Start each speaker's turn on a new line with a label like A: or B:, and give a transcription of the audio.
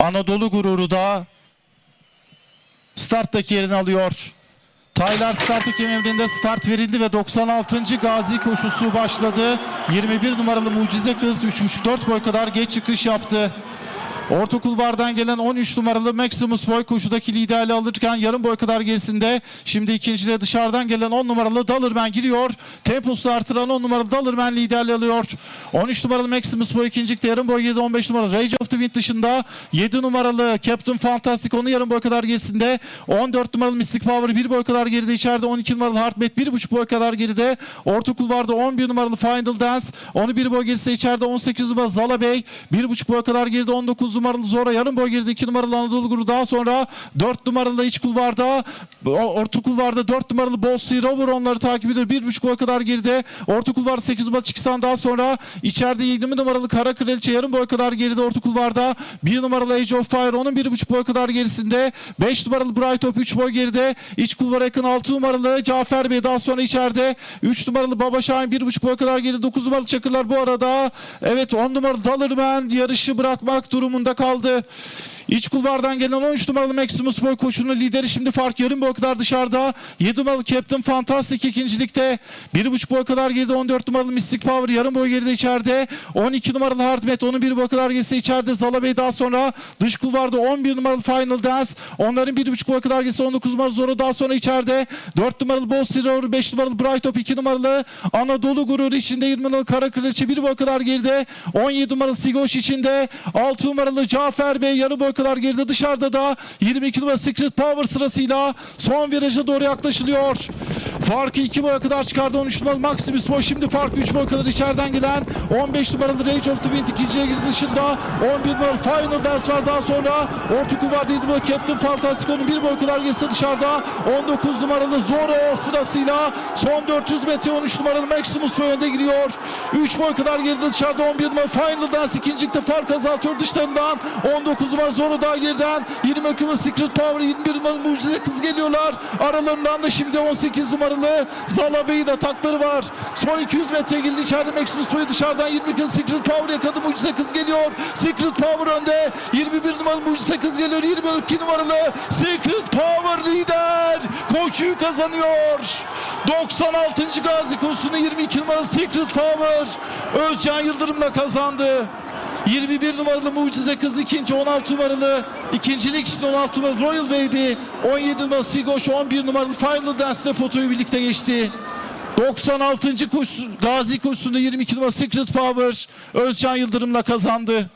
A: Anadolu gururu da starttaki yerini alıyor. Taylar starttaki emrinde start verildi ve 96. Gazi koşusu başladı. 21 numaralı Mucize Kız 3.5-4 boy kadar geç çıkış yaptı. Orta kulvardan gelen 13 numaralı Maximus Boy koşudaki liderliği alırken yarım boy kadar gerisinde. Şimdi ikincide dışarıdan gelen 10 numaralı Dalırman giriyor. Temposunu artıran 10 numaralı Dalırman liderliği alıyor. 13 numaralı Maximus Boy ikincilikte yarım boy geride 15 numaralı Rage of the Wind dışında. 7 numaralı Captain Fantastic onu yarım boy kadar gerisinde. 14 numaralı Mystic Power 1 boy kadar geride içeride. 12 numaralı Heartbeat 1,5 boy kadar geride. Orta kulvarda 11 numaralı Final Dance. Onu 1 boy gerisinde içeride. 18 numaralı Zala Bey 1,5 boy kadar geride. 19 numaralı Zora yarım boy geride. 2 numaralı Anadolu Guru daha sonra 4 numaralı iç kulvarda orta kulvarda 4 numaralı Bossy Rover onları takip ediyor. 1,5 boy kadar geride. Orta kulvarda 8 numaralı çıksan daha sonra içeride 20 numaralı Kara Kraliçe yarım boy kadar geride orta kulvarda. 1 numaralı Age of Fire onun 1,5 boy kadar gerisinde. 5 numaralı Bright Hope 3 boy geride. İç kulvara yakın 6 numaralı Cafer Bey daha sonra içeride. 3 numaralı Baba Şahin 1,5 boy kadar geride. 9 numaralı Çakırlar bu arada. Evet 10 numaralı Dalırman yarışı bırakmak durumunda kaldı. İç kulvardan gelen 13 numaralı Maximus Boy koşunun lideri şimdi fark yarım boy kadar dışarıda. 7 numaralı Captain Fantastic ikincilikte. 1,5 boy kadar geride 14 numaralı Mystic Power yarım boy geride içeride. 12 numaralı Hardmet onun 1 boy kadar gerisi içeride. Zala Bey daha sonra dış kulvarda 11 numaralı Final Dance. Onların 1,5 boy kadar gerisi 19 numaralı Zoro daha sonra içeride. 4 numaralı Boss Terror 5 numaralı Bright Top 2 numaralı Anadolu Gururu içinde 20 numaralı Kara Kraliçe 1 boy kadar geride. 17 numaralı Sigoş içinde. 6 numaralı Cafer Bey yarı boy kadar geride dışarıda da 22 numaralı Secret Power sırasıyla son viraja doğru yaklaşılıyor. Farkı 2 boya kadar çıkardı. 13 numaralı Maximus Boy. Şimdi farkı 3 boy kadar içeriden gelen 15 numaralı Rage of the Wind ikinciye girdi. Dışında 11 numaralı Final Dance var. Daha sonra orta kulvarda 7 numaralı Captain Fantastic onun 1 boy kadar gerisi dışarıda 19 numaralı Zoro sırasıyla son 400 metre 13 numaralı Maximus Boy önde giriyor. 3 boy kadar geride dışarıda 11 numaralı Final Dance ikincilikte fark azaltıyor. Dışlarından 19 numaralı Zoro daha geriden 20 numaralı Secret Power 21 numaralı Mucize Kız geliyorlar. Aralarından da şimdi 18 numaralı Zala Bey'in atakları var. Son 200 metre girdi içeride Maximus Boy dışarıdan 20 numaralı Secret Power yakaladı Mucize Kız geliyor. Secret Power önde 21 numaralı Mucize Kız geliyor. 22 numaralı Secret Power lider koşuyu kazanıyor. 96. Gazi koşusunu 22 numaralı Secret Power Özcan Yıldırım'la kazandı 21 numaralı Mucize Kız ikinci 16 numaralı ikincilik için 16 numaralı Royal Baby 17 numaralı Sigoş 11 numaralı Final Dance'de potoyu birlikte geçti 96. koşu, Gazi koşusunda 22 numaralı Secret Power Özcan Yıldırım'la kazandı.